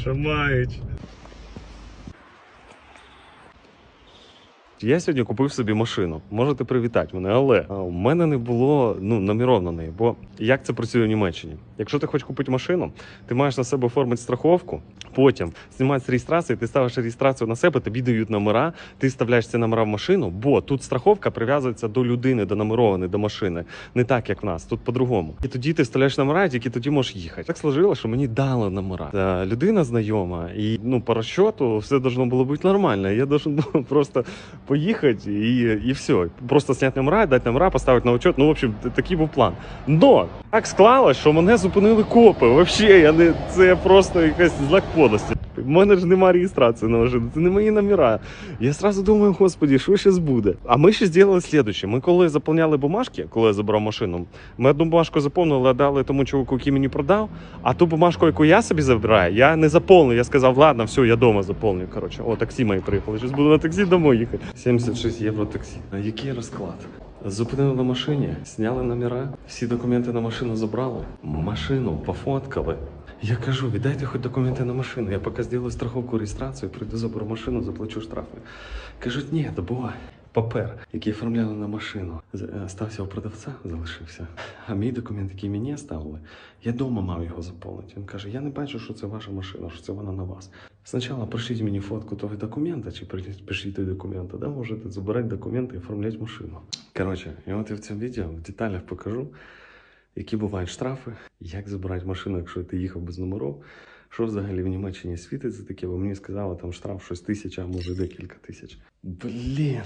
Що мають. Я сьогодні купив собі машину. Можете привітати мене, але у мене не було ну номеров на неї. Бо як це працює в Німеччині? Якщо ти хочеш купити машину, ти маєш на себе оформити страховку, потім знімати з реєстрації, ти ставиш реєстрацію на себе, тобі дають номера, ти вставляєш ці номера в машину, бо тут страховка прив'язується до людини, до номерованої, до машини. Не так, як в нас, тут по-другому. І тоді ти вставляєш номера, і тільки тоді можеш їхати. Так сложилося, що мені дали номера. Та людина знайома, і ну по розчоту все должно було бути нормально. Я должен був просто поїхати і, і все. Просто зняти номера, дати номера, поставити на учет. Ну, в общем, такий був план. Но так склалось, що мене зупинили копи. Вообще, я не це просто якийсь знак подлості. У мене ж немає реєстрації на машину, це не мої номера. Я сразу думаю, господі, що зараз буде? А ми ще зробили слідуюче. Ми коли заповняли бумажки, коли я забрав машину, ми одну бумажку заповнили, дали тому чоловіку, який мені продав. А ту бумажку, яку я собі забираю, я не заповнив. Я сказав, ладно, все, я вдома заповню. Коротше, о, таксі мої приїхали. Зараз буду на таксі домой їхати. 76 євро таксі. А який розклад? Зупинили на машині, зняли номера, всі документи на машину забрали, машину пофоткали. Я кажу, віддайте хоч документи на машину. Я поки зроблю страховку реєстрацію, прийду заберу машину, заплачу штрафи. Кажуть, ні, то буває. Папер, який оформляли на машину, е, стався у продавця, залишився. А мій документ, який мені ставили, я вдома мав його заповнити. Він каже: Я не бачу, що це ваша машина, що це вона на вас. Спочатку пришліть мені фотку того документа, чи документ, а тоді можете забирати документи і оформляти машину. Коротше, і от я в цьому відео в деталях покажу, які бувають штрафи, як забирати машину, якщо ти їхав без номерів. Що взагалі в Німеччині світить за таке, бо мені сказали, там штраф щось тисяча, а може декілька тисяч. Блін.